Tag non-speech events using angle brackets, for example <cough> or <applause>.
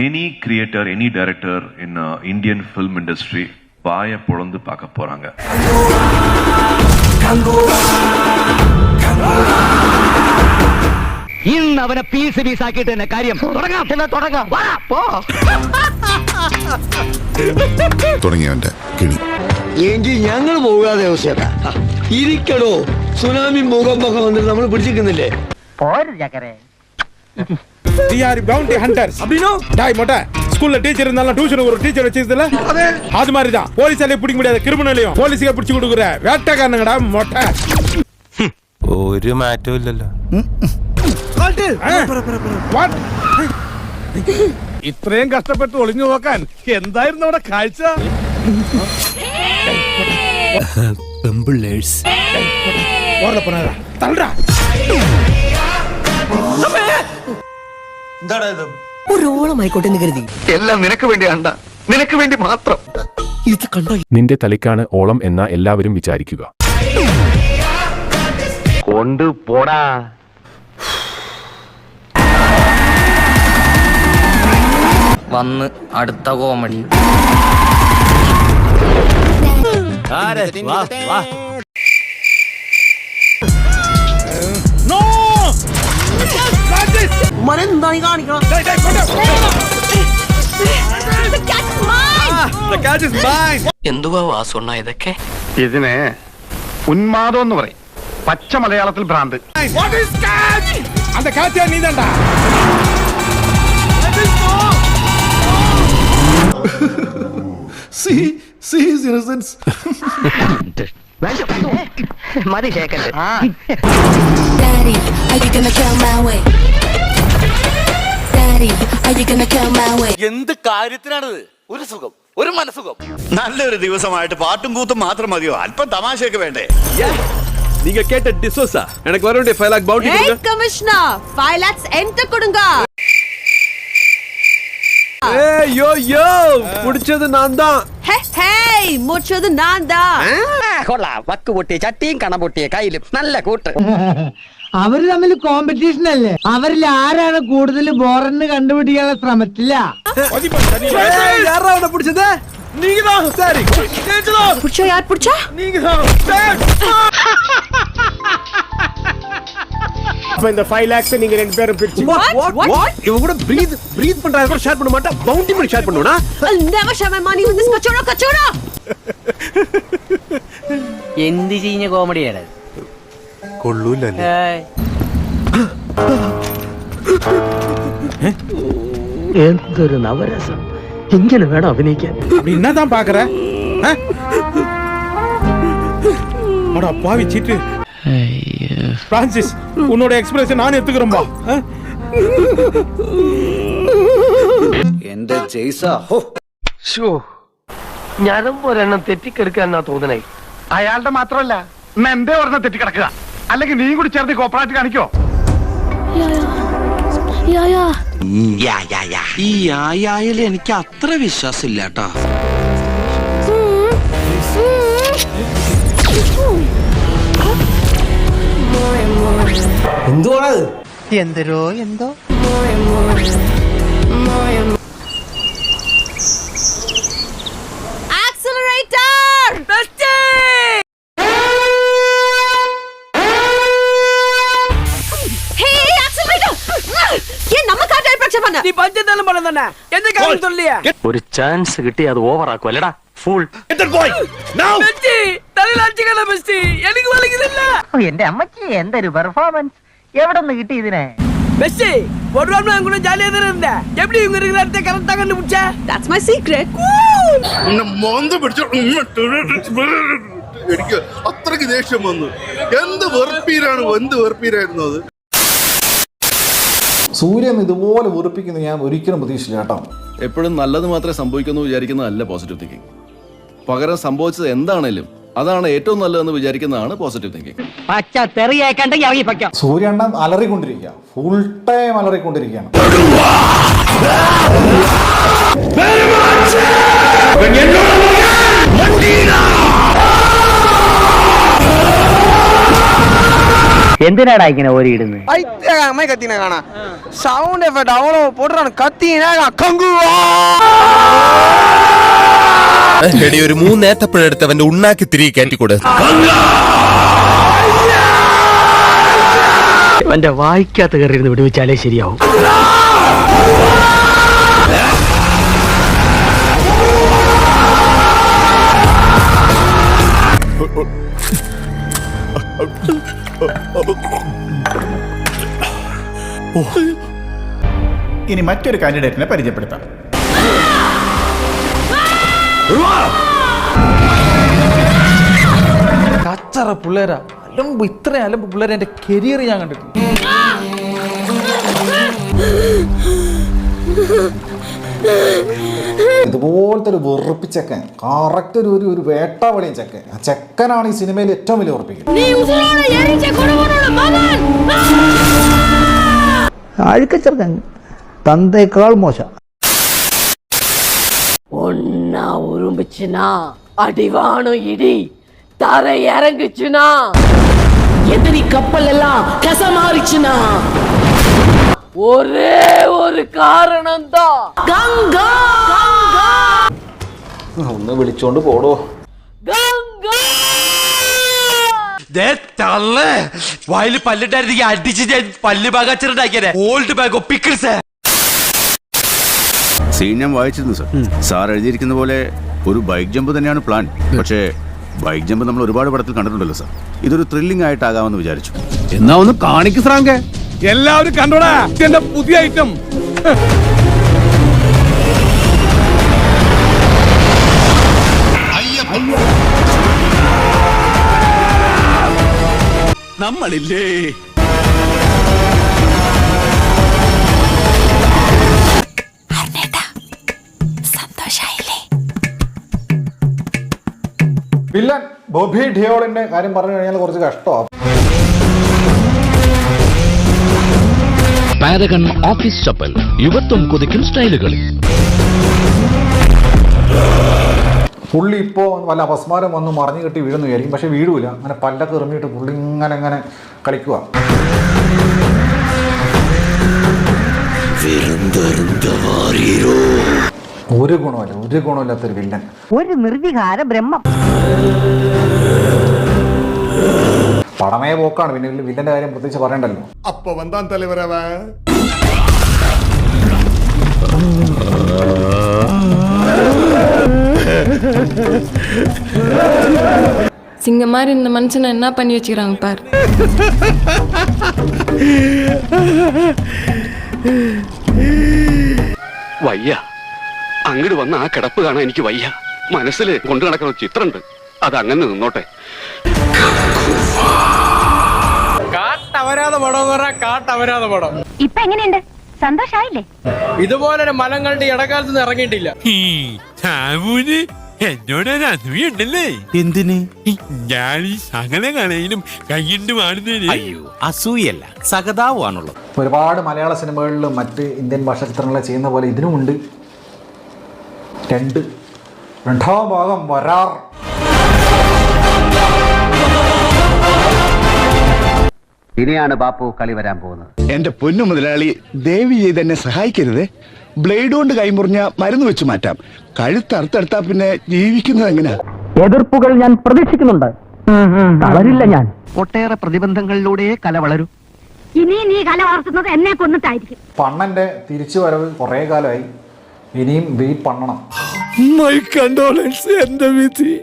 any creator any director in Indian film industry வாயை பொழந்து பார்க்க போறாங்க ഇന്ന് അവനെ പീസ് പീസ് ആക്കിയിട്ട് തന്നെ കാര്യം തുടങ്ങാം എന്നാ തുടങ്ങാം വാ, പോ തുടങ്ങിയവന്റെ കിണി എങ്കിൽ ഞങ്ങൾ പോകാതെ അവസ്ഥ ഇരിക്കടോ സുനാമി മുഖം മുഖം വന്നിട്ട് നമ്മൾ പിടിച്ചിരിക്കുന്നില്ലേ പോര് ചക്കരെ டி ஆர் பவுண்டி ஹண்டர்ஸ் அப்படினோ டாய் மொட்டை ஸ்கூல்ல டீச்சர் இருந்தாலும் டியூஷனுக்கு ஒரு டீச்சர் வச்சிருந்தல அது மாதிரி தான் போலீஸாலே பிடிக்க முடியாத கிரிமினலையும் போலீஸுக்கு பிடிச்சு கொடுக்குற வேட்டைக்காரனுங்கடா மொட்டை ഒരു മാറ്റവും ഇല്ലല്ലോ What? ഇത്രയും കഷ്ടപ്പെട്ട് ഒളിഞ്ഞു നോക്കാൻ എന്തായിരുന്നു അവിടെ കാഴ്ച ஓரல போனாரா தள்ளுடா ഒരു ഓളമായിക്കോട്ടെ എന്ന് കരുതി. എല്ലാം നിനക്ക് വേണ്ടിയാണ്ട നിനക്ക് വേണ്ടി മാത്രം. ഇത് കണ്ടോ? നിന്റെ തലയ്ക്കാണ് ഓളം എന്ന എല്ലാവരും വിചാരിക്കുക. കൊണ്ട് പോടാ. വന്ന് അടുത്ത കോമഡി. நோ മനെന്താണ് ഈ കാണിക്കണം എന്തുവാ വാസുണ്ണ ഇതൊക്കെ ഇതിന് ഉന്മാദം എന്ന് പറയും പച്ച മലയാളത്തിൽ ഭ്രാന്ത് வாட் இஸ் கேட்ச் அந்த கேட்சா நீதான்டா മതി കേക്കല്ലേ എന്ത് കാര്യത്തിനാണിത് ഒരു സുഖം ഒരു മനസുഖം നല്ലൊരു ദിവസമായിട്ട് പാട്ടും കൂത്തും മാത്രം മതിയോ അല്പം തമാശയൊക്കെ വേണ്ടേ நீங்க கேட்ட டிசோசா எனக்கு வர வேண்டிய five lakh bounty Hey, Commissioner, five lakhs enter கொடுங்க. யோ யோ புடிச்சது நான் தான் Hey, hey, മുച്ചത് நான் தான். കൊള്ളാം വക്ക് പൊട്ടിയ ചട്ടിയും കണ പൊട്ടിയ കയ്യിലും നല്ല കൂട്ട് <laughs> അവര് തമ്മിൽ കോമ്പറ്റീഷൻ അല്ലേ അവരിൽ ആരാണ് കൂടുതൽ ബോറന്ന് കണ്ടുപിടിക്കാനുള്ള ശ്രമത്തില്ല யாரா அவனை பிடிச்சது நீங்க தான் சரி ஜெயிச்சலாம் புடிச்சா யார் புடிச்சா? நீங்க தான் அப்ப இந்த 5 lakhs நீங்க ரெண்டு பேரும் பிரிச்சு What? What? இவன் கூட பிரீத் பிரீத் பண்றாங்க கூட ஷேர் பண்ண மாட்டா பவுண்டி பண்ணி ஷேர் பண்ணுவனா I'll never share my money with this kachora kachora. എന്ത് ചീഞ്ഞ കോമഡിയാണ് കൊള്ളൂലല്ലേ എന്തൊരു നവരസം ഇങ്ങനെ വേണം അഭിനയിക്കാൻ அப்படி என்னதான் பாக்குற ஆ? அட பாவி சீட்டு பிரான்சிஸ் உன்னோட எக்ஸ்பிரஷன் நான் எடுத்துக்கிறேன்பா ஆ? എന്റെ ജെയ്സ ഷോ ഞരമ്പ് ഒരെണ്ണം തെറ്റിക്കെടുക്കാന്നാ തോന്നണേ അയാളുടെ മാത്രമല്ല എന്നാ എന്തേ ഒരെണ്ണം തെറ്റിക്കിടക്കുക അല്ലെങ്കിൽ നീ കൂടി ചേർന്ന് കോപ്പറേറ്റ് കാണിക്കോ. ഈ ആയായിൽ എനിക്ക് അത്ര വിശ്വാസമില്ല കേട്ടോ എന്തുവാണത്? എന്തരോ എന്തോ. നീ പഞ്ചെന്തായാലും പറഞ്ഞു തന്നെ എന്റെ കാര്യം തൊല്ലിയാ ഒരു ചാൻസ് കിട്ടി അത് ഓവർ ആക്കും അല്ലടാ ഫുൾ തലയിലാച്ചിക്കല്ല ബെസ്റ്റ് എനിക്ക് വലിക്കുന്നില്ല എന്റെ അമ്മച്ചി എന്തൊരു പെർഫോമൻസ് എവിടെ നിന്ന് കിട്ടി ഇതിനെ பெஸ்ட் ஒரு வாரம் நான் கூட ஜாலியா தானே இருந்தேன் எப்படி இவங்க இருக்கிற இடத்த கரெக்டா கண்டுபிடிச்ச That's my secret. എനിക്ക് അത്രയ്ക്ക് ദേഷ്യം വന്നു എന്ത് വെറുപ്പീരാണ് എന്ത് വെറുപ്പീരായിരുന്നു അത് സൂര്യൻ ഇതുപോലെ വെറുപ്പിക്കുന്ന ഞാൻ ഒരിക്കലും പ്രതീക്ഷിച്ചില്ല കേട്ടോ. എപ്പോഴും നല്ലത് മാത്രമേ സംഭവിക്കുന്നു വിചാരിക്കുന്നതല്ല പോസിറ്റീവ് തിങ്കിങ് പകരം സംഭവിച്ചത് എന്താണേലും അതാണ് ഏറ്റവും നല്ലതെന്ന് വിചാരിക്കുന്നതാണ് പോസിറ്റീവ് തിങ്കിങ് പച്ച തെറിയേക്കണ്ടെങ്കിൽ ഇറങ്ങി പയ്ക്കാം. സൂര്യണ്ണൻ അലറിക്കൊണ്ടിരിക്കുക ഫുൾ ടൈം അലറിക്കൊണ്ടിരിക്കുകയാണ്. എന്തിനാടാ ഇങ്ങനെ ഓരിയിടുന്നത് പോട്ടാണ് കത്തിനെ കങ്കുവാ! എടി ഒരു മൂന്നേത്തപ്പഴെടുത്ത് അവന്റെ ഉണ്ണാക്കി തിരികെ കയറ്റിക്കൂടെ എന്റെ വായിക്കാത്ത കയറിയിരുന്ന് വിടുവിച്ചാലേ ശരിയാവും. ഇനി മറ്റൊരു കാൻഡിഡേറ്റിനെ പരിചയപ്പെടുത്താം. കച്ചറ പിള്ളേരാ. അലമ്പ് ഇത്രയും അലമ്പ് പിള്ളേരെ എന്റെ കരിയർ ഞാൻ കണ്ടിട്ടുണ്ട്. <laughs> ഇതുപോലത്തെ ഒരു വെറുപ്പിച്ചക്കൻ കറക്റ്റ് ഒരു ഒരു ഒരു വേട്ടാവളിയും ചെക്കൻ ആ ചെക്കനാണ് ഈ സിനിമയിൽ ഏറ്റവും വലിയ ഉറപ്പിക്കുന്നത് നീ ഉസിരോടെ എരിച്ച കൊടുവനോട് മകൻ അഴുക്കച്ചെറുക്കൻ തന്തേക്കാൾ മോശം ஒன்னா உரும்பிச்சுனா அடிவானும் இடி தரை இறங்குச்சுனா எதிரி கப்பல் எல்லாம் கசமாறிச்சுனா ஒரே ஒரு காரணம் தான் கங்கா ഒന്ന് വിളിച്ചോണ്ട് പോടോ. വയൽ പല്ലിട്ടായിരുന്നെങ്കിൽ അടിച്ച് ഞാൻ പല്ല് ബാഗാച്ചിട്ടുണ്ടാക്കിയത് ഓൾഡ് ബാഗോ പിക്കിൾസ് സീൻ ഞാൻ വായിച്ചിരുന്നു സാർ സാർ എഴുതിയിരിക്കുന്ന പോലെ ഒരു ബൈക്ക് ജമ്പ് തന്നെയാണ് പ്ലാൻ പക്ഷേ ബൈക്ക് ജമ്പ് നമ്മൾ ഒരുപാട് പടത്തിൽ കണ്ടിട്ടുണ്ടല്ലോ സാർ ഇതൊരു ത്രില്ലിംഗ് ആയിട്ടാകാമെന്ന് വിചാരിച്ചു. എന്നാ ഒന്ന് കാണിക്കു സാങ്കേ എല്ലാവരും കണ്ടോടാ എന്റെ പുതിയ ഐറ്റം നമ്മളില്ലേ? വില്ലൻ ബോബി ഡിയോളിന്റെ കാര്യം പറഞ്ഞു കഴിഞ്ഞാൽ കുറച്ച് കഷ്ടമാണ് പാരഗൺ ഓഫീസ് ചപ്പൽ. യുവത്വം കൊതിക്കും സ്റ്റൈലുകളിൽ പുള്ളി ഇപ്പോൾ വല്ല അപസ്മാരം വന്ന് മറിഞ്ഞു കെട്ടി വീഴുന്നു വിചാരിക്കും പക്ഷെ വീഴൂല അങ്ങനെ പല്ലൊക്കെ എറിഞ്ഞിട്ട് പുള്ളി ഇങ്ങനെ ഇങ്ങനെ കളിക്കുക ഒരു ഗുണമില്ല ഒരു ഗുണമില്ലാത്തൊരു വില്ലൻ. ഒരു നിർവികാര ബ്രഹ്മം. പടമേ പോക്കാണ്. പിന്നെ വില്ലന്റെ കാര്യം പ്രത്യേകിച്ച് പറയണ്ടല്ലോ. അപ്പൊ വന്താൻ തലവരവ. சிங்க மாதிரி இந்த மனுஷனை என்ன பண்ணி வச்சுக்கிறாங்க பார் വയ്യ അങ്ങോട്ട് വന്ന ആ കിടപ്പ് കാണാൻ എനിക്ക് വയ്യ മനസ്സിൽ കൊണ്ടു നടക്കുന്ന ചിത്രമുണ്ട് അത് അങ്ങനെ നിന്നോട്ടെ കാട്ടവരാതെ പടം എന്ന് പറഞ്ഞാൽ കാട്ടവരാതെ പടം ഇപ്പൊ എങ്ങനെയുണ്ട് സന്തോഷായില്ലേ ഇതുപോലൊരു മലം കണ്ട് ഇടക്കാലത്ത് നിന്ന് ഇറങ്ങിയിട്ടില്ല എന്നോടൊരു അസൂയുണ്ടല്ലേ? എന്തിന്? ഞാൻ ഈ സകല കലയിലും കയ്യിട്ട് മാറുന്നതിന് അയ്യോ അസൂയല്ല സഹതാവാണുള്ളത് ഒരുപാട് മലയാള സിനിമകളിലും മറ്റ് ഇന്ത്യൻ ഭാഷ ചിത്രങ്ങളെ ചെയ്യുന്ന പോലെ ഇതിനുമുണ്ട്. രണ്ട്. രണ്ടാം ഭാഗം വരാർ. ഇനിയാണ് ബാപ്പു കളി വരാൻ പോകുന്നത്. എന്റെ പൊന്നു മുതലാളി ദേവി തന്നെ സഹായിക്കരുതേ? ബ്ലേഡ് കൊണ്ട് കൈമുറിഞ്ഞ മരുന്ന് വെച്ച് മാറ്റാം. കഴുത്ത് അറുത്തെടുത്താ പിന്നെ ജീവിക്കുന്നത് എങ്ങനെയാ? എതിർപ്പുകൾ ഞാൻ പ്രതീക്ഷിക്കുന്നുണ്ട്. വളരില്ല ഞാൻ. ഒട്ടേറെ പ്രതിബന്ധങ്ങളിലൂടെ കല വളരും. ഇനി നീ കല വളർത്തുന്നത് എന്നെ കൊന്നിട്ടായിരിക്കും. പണ്ണന്റെ തിരിച്ചു വരവ് കുറെ കാലമായി. ഇനിയും വെയിറ്റ് പണ്ണണം. മൈ കണ്ടോളൻസ് എന്റെ വിധി.